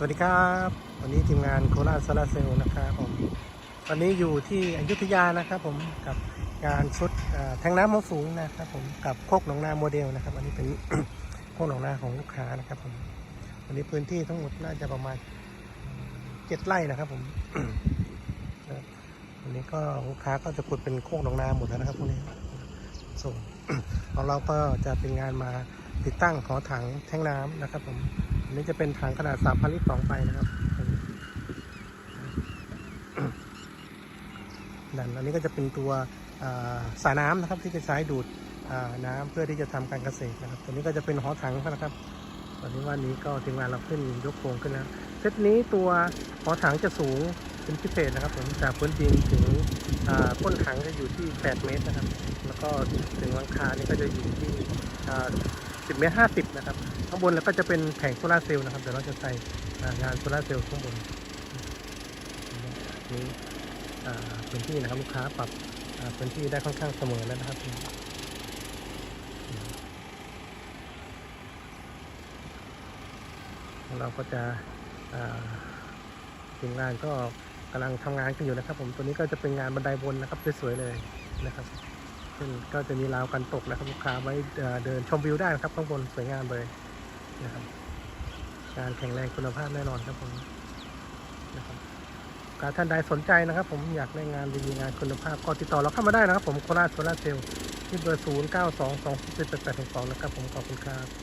สวัสดีครับ วันนี้ทีมงานโคราชโซลาร์เซลนะครับผมวันนี้อยู่ที่อยุธยานะครับผมกับการชุดแทงน้ำมสูงนะครับผมกับโคกหนองนาโมเดลนะครับ อันนี้เป็นโคกหนองนาของลูกค้านะครับผมวันนี้พื้นที่ทั้งหมดน่าจะประมาณเจ็ดไร่นะครับผมวันนี้ก็ลูกค้าก็จะขุดเป็นโคกหนองนาหมดแล้วนะครับพวกนี้ส่งของเราก็จะเป็นงานมาติดตั้งขอถังแทงน้ำนะครับผม อันนี้จะเป็นถังขนาด3,000ลิตรสองใบนะครับดันอันนี้ก็จะเป็นตัวสายน้ำนะครับที่จะใช้ดูดน้ำเพื่อที่จะทำการเกษตรนะครับตัวนี้ก็จะเป็นหอถังนะครับตอนนี้วันนี้ก็ทีมงานเราขึ้นยกโครงขึ้นแล้วเซตนี้ตัวหอถังจะสูงเป็นพิเศษนะครับผมจากพื้นดินถึงก้นถังจะอยู่ที่ 8 เมตรนะครับ แล้วก็ถึงหลังคานี่ก็จะอยู่ที่ 10เมตร50นะครับข้างบนแล้วก็จะเป็นแผงโซลาเซลล์นะครับเดี๋ยวเราจะใส่งานโซลาเซลล์ข้างบนนี่พื้นที่นะครับลูกค้าปรับพื้นที่ได้ค่อนข้างเสมอแล้วนะครับเราก็จะทีมงานก็กำลังทำงานกันอยู่นะครับ ผมตัวนี้ก็จะเป็นงานบันไดบนนะครับสวยๆเลยนะครับ ซึ่งก็จะมีราวกันตกนะครับลูกค้าไว้เดินชมวิวได้นะครับข้างบนสวยงามเลยนะครับงานแข็งแรงคุณภาพแน่นอนครับผมนะครับการท่านใดสนใจนะครับ ผมอยากได้งานดีๆงานคุณภาพก็ติดต่อเราเข้ามาได้นะครับ ผมโคราชโซลาเซลล์ที่เบอร์ 0 9 2 2 7 8 8 2นะครับผมขอบคุณครับ